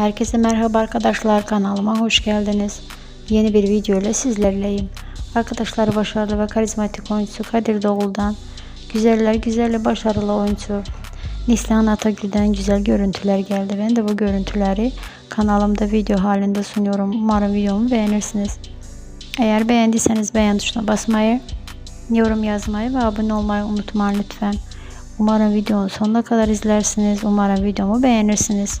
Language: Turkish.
Herkese merhaba arkadaşlar kanalıma hoş geldiniz. Yeni bir video ile sizlerleyim. Arkadaşlar başarılı ve karizmatik oyuncu Kadir Doğul'dan güzeller güzeli başarılı oyuncu Neslihan Atagül'den güzel görüntüler geldi. Ben de bu görüntüleri kanalımda video halinde sunuyorum. Umarım videomu beğenirsiniz. Eğer beğendiyseniz beğen tuşuna basmayı, yorum yazmayı ve abone olmayı unutmayın lütfen. Umarım videonun sonuna kadar izlersiniz. Umarım videomu beğenirsiniz.